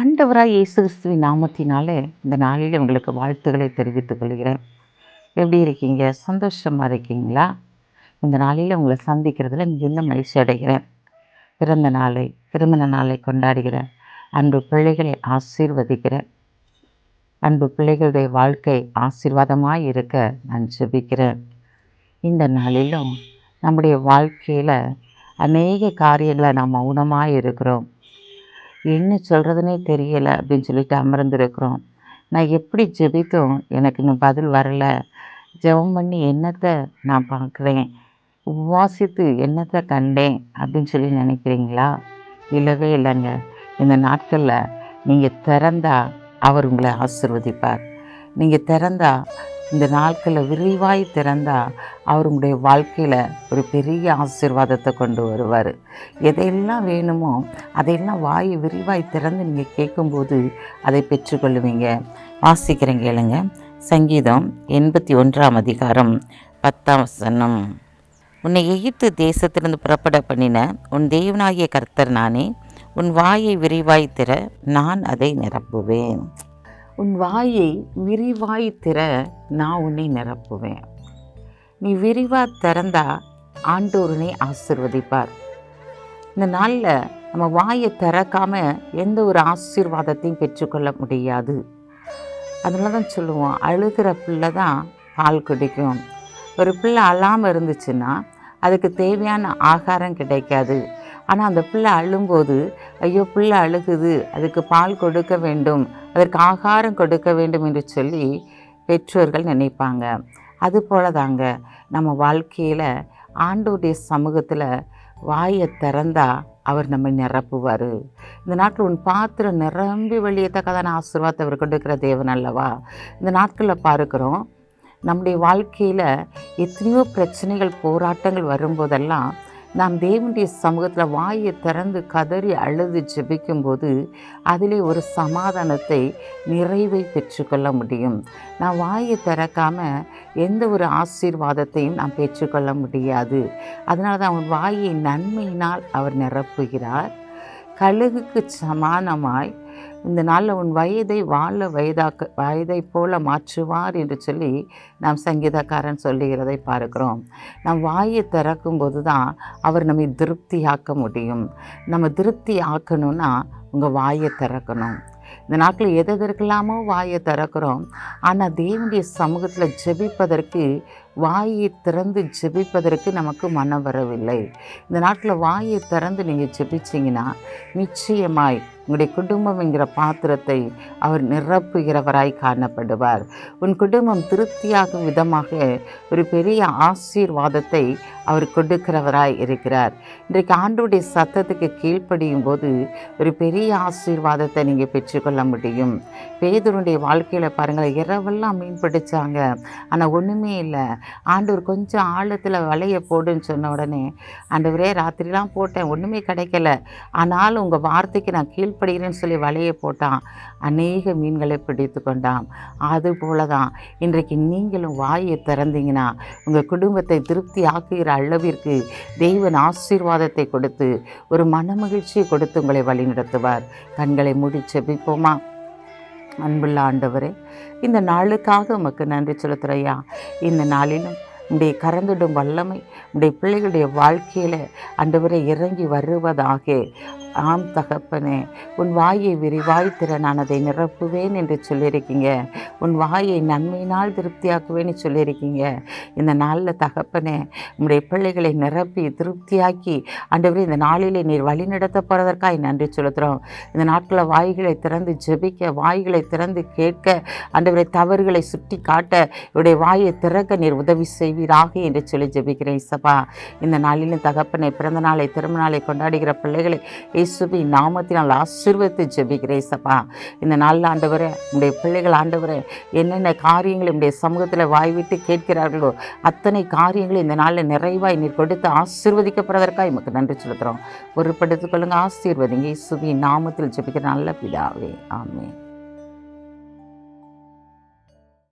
ஆண்டவராக இயேசு கிறிஸ்துவின் நாமத்தினாலே இந்த நாளில் உங்களுக்கு வாழ்த்துக்களை தெரிவித்துக் கொள்கிறேன். எப்படி இருக்கீங்க? சந்தோஷமாக இருக்கீங்களா? இந்த நாளில் உங்களை சந்திக்கிறதுல மிகுந்த மகிழ்ச்சி அடைகிறேன். பிறந்த நாளை திருமண நாளை கொண்டாடுகிறேன். அன்பு பிள்ளைகளை ஆசீர்வதிக்கிறேன். அன்பு பிள்ளைகளுடைய வாழ்க்கை ஆசீர்வாதமாக இருக்க நான் ஜெபிக்கிறேன். இந்த நாளிலும் நம்முடைய வாழ்க்கையில் அநேக காரியங்களை நாம் மௌனமாக இருக்கிறோம். என்ன சொல்கிறதுனே தெரியலை அப்படின்னு சொல்லிட்டு அமர்ந்திருக்கிறோம். நான் எப்படி ஜெபித்தும்? எனக்கு இன்னும் பதில் வரலை. ஜெபம் பண்ணி என்னத்தை நான் பார்க்குறேன்? உபவாசித்து என்னத்தை கண்டேன்? அப்படின்னு சொல்லி நினைக்கிறீங்களா? இல்லவே இல்லைங்க. இந்த நாட்களில் நீங்கள் திறந்தா அவர் உங்களை ஆசிர்வதிப்பார். நீங்கள் திறந்தா இந்த நாட்களை விரிவாய் திறந்தால் அவர் உங்களுடைய வாழ்க்கையில் ஒரு பெரிய ஆசீர்வாதத்தை கொண்டு வருவார். எதையெல்லாம் வேணுமோ அதையெல்லாம் வாய் விரிவாய் திறந்து நீங்கள் கேட்கும்போது அதை பெற்றுக்கொள்ளுவீங்க. வாசிக்கிறேன் கேளுங்க. சங்கீதம் எண்பத்தி ஒன்றாம் அதிகாரம் பத்தாம் வசனம். உன்னை எகிப்து தேசத்திலிருந்து புறப்பட பண்ணின உன் தேவனாகிய கர்த்தர் நானே. உன் வாயை விரிவாய் திற நான் அதை நிரப்புவேன். உன் வாயை விரிவாய் திற நான் உன்னை நிரப்புவேன். நீ விரிவாக திறந்தா ஆண்டோருனை ஆசிர்வதிப்பார். இந்த நாளில் நம்ம வாயை திறக்காமல் எந்த ஒரு ஆசீர்வாதத்தையும் பெற்றுக்கொள்ள முடியாது. அதனால தான் சொல்லுவோம் அழுகிற பிள்ளை தான் பால் குடிக்கும். ஒரு பிள்ளை அழாமல் இருந்துச்சுன்னா அதுக்கு தேவையான ஆகாரம் கிடைக்காது. ஆனால் அந்த பிள்ளை அழும்போது ஐயோ பிள்ளை அழுகுது. அதுக்கு பால் கொடுக்க வேண்டும். அதற்கு ஆகாரம் கொடுக்க வேண்டும் என்று சொல்லி பெற்றோர்கள் நினைப்பாங்க. அதுபோல தாங்க நம்ம வாழ்க்கையில் ஆண்டோடைய சமூகத்தில் வாயை திறந்தா அவர் நம்மை நிரப்புவார். இந்த நாட்டில் உன் பாத்திரம் நிரம்பி வழியத்தக்கதான ஆசீர்வாதத்தை அவர் கொடுக்கிற தேவன் அல்லவா? இந்த நாட்களில் பார்க்குறோம் நம்முடைய வாழ்க்கையில் எத்தனையோ பிரச்சனைகள் போராட்டங்கள் வரும்போதெல்லாம் நாம் தேவனுடைய சமூகத்தில் வாயை திறந்து கதறி அழுது ஜெபிக்கும்போது அதிலே ஒரு சமாதானத்தை நிறைவை பெற்றுக்கொள்ள முடியும். நான் வாயை திறக்காமல் எந்த ஒரு ஆசீர்வாதத்தையும் நாம் பெற்றுக்கொள்ள முடியாது. அதனால தான் அவன் வாயை நன்மையினால் அவர் நிரப்புகிறார். கழுகுக்கு சமானமாய் இந்த நாளில் உன் வயதை வாழ வயதாக்க வயதை போல மாற்றுவார் என்று சொல்லி நாம் சங்கீதக்காரன் சொல்லுகிறதை பார்க்கிறோம். நம் வாயை திறக்கும்போது தான் அவர் நம்மை திருப்தியாக்க முடியும். நம்ம திருப்தி ஆக்கணும்னா உங்கள் வாயை திறக்கணும். இந்த நாட்டில் எது எதற்கெல்லாமோ வாயை திறக்கிறோம். ஆனால் தேவனுடைய சமூகத்தில் ஜெபிப்பதற்கு வாயை திறந்து ஜெபிப்பதற்கு நமக்கு மனம் வரவில்லை. இந்த நாட்டில் வாயை திறந்து நீங்கள் ஜெபிச்சிங்கன்னா நிச்சயமாய் உங்களுடைய குடும்பம் என்கிற பாத்திரத்தை அவர் நிரப்புகிறவராய் காணப்படுவார். உன் குடும்பம் திருப்தியாகும் விதமாக ஒரு பெரிய ஆசீர்வாதத்தை அவர் கொடுக்கிறவராய் இருக்கிறார். இன்றைக்கு ஆண்டோடைய சத்தத்துக்கு கீழ்ப்படியும் போது ஒரு பெரிய ஆசீர்வாதத்தை நீங்கள் பெற்றுக்கொள்ள முடியும். பேதருடைய வாழ்க்கையில் பாருங்கள் இரவெல்லாம் மீன் பிடிச்சாங்க. ஆனால் ஒன்றுமே இல்லை. ஆண்டவர் கொஞ்சம் ஆழத்தில் வலையை போடுன்னு சொன்ன உடனே ஆண்டவரே ராத்திரிலாம் போட்டேன் ஒன்றுமே கிடைக்கல. ஆனாலும் உங்கள் வார்த்தைக்கு நான் கீழ்ப்படுகிறேன்னு சொல்லி வலையை போட்டான். அநேக மீன்களை பிடித்து கொண்டான். அது போல தான் இன்றைக்கு நீங்களும் வாயை திறந்தீங்கன்னா உங்கள் குடும்பத்தை திருப்தி ஆக்குகிற அளவிற்கு தெய்வன் ஆசீர்வாதத்தை கொடுத்து ஒரு மனமகிழ்ச்சியை கொடுத்து உங்களை வழிநடத்துவார். கண்களை முடிச்சு செபிப்போமா அன்புள்ள ஆண்டவரே இந்த நாளுக்காக உமக்கு நன்றி செலுத்துறையா இந்த நாளிலும் உடைய கறந்துடும் வல்லமை உடைய பிள்ளைகளுடைய வாழ்க்கையில் ஆண்டவரை இறங்கி வருவதாக. ஆம் தகப்பனே உன் வாயை விரிவாய் திற நான் அதை நிரப்புவேன் என்று சொல்லியிருக்கீங்க. உன் வாயை நன்மையினால் திருப்தியாக்குவேன்னு சொல்லியிருக்கீங்க. இந்த நாளில் தகப்பனே உடைய பிள்ளைகளை நிரப்பி திருப்தியாக்கி ஆண்டவரே இந்த நாளிலே நீர் வழி நடத்த போகிறதற்காக நன்றி செலுத்துகிறோம் இந்த நாட்களில் வாய்களை திறந்து ஜெபிக்க வாய்களை திறந்து கேட்க ஆண்டவரை தவறுகளை சுட்டி காட்ட இவருடைய வாயை திறக்க நீர் உதவி செய்வீராக என்று சொல்லி ஜெபிக்கிறேன் இசப்பா. இந்த நாளிலும் தகப்பனை பிறந்த நாளை திரும்ப நாளை கொண்டாடுகிற பிள்ளைகளை இயேசுபி நாமத்தினால் ஆசீர்வதித்து ஜெபிக்கிறேன் இசப்பா. இந்த நாளில் ஆண்டவரே உடைய பிள்ளைகள் ஆண்டவரே என்னென்ன காரியங்கள் உடைய சமூகத்தில் வாய்விட்டு கேட்கிறார்களோ அத்தனை காரியங்களும் இந்த நாளில் நிறைவாக நீர் கொடுத்து ஆசீர்வதிக்கப்படுவதற்காக எமக்கு நன்றி செலுத்துகிறோம் பொருட்படுத்திக் கொள்ளுங்க ஆசீர்வதிங்க. இயேசுபி நாமத்தில் ஜெபிக்கிற நல்ல பிதாவே. ஆமே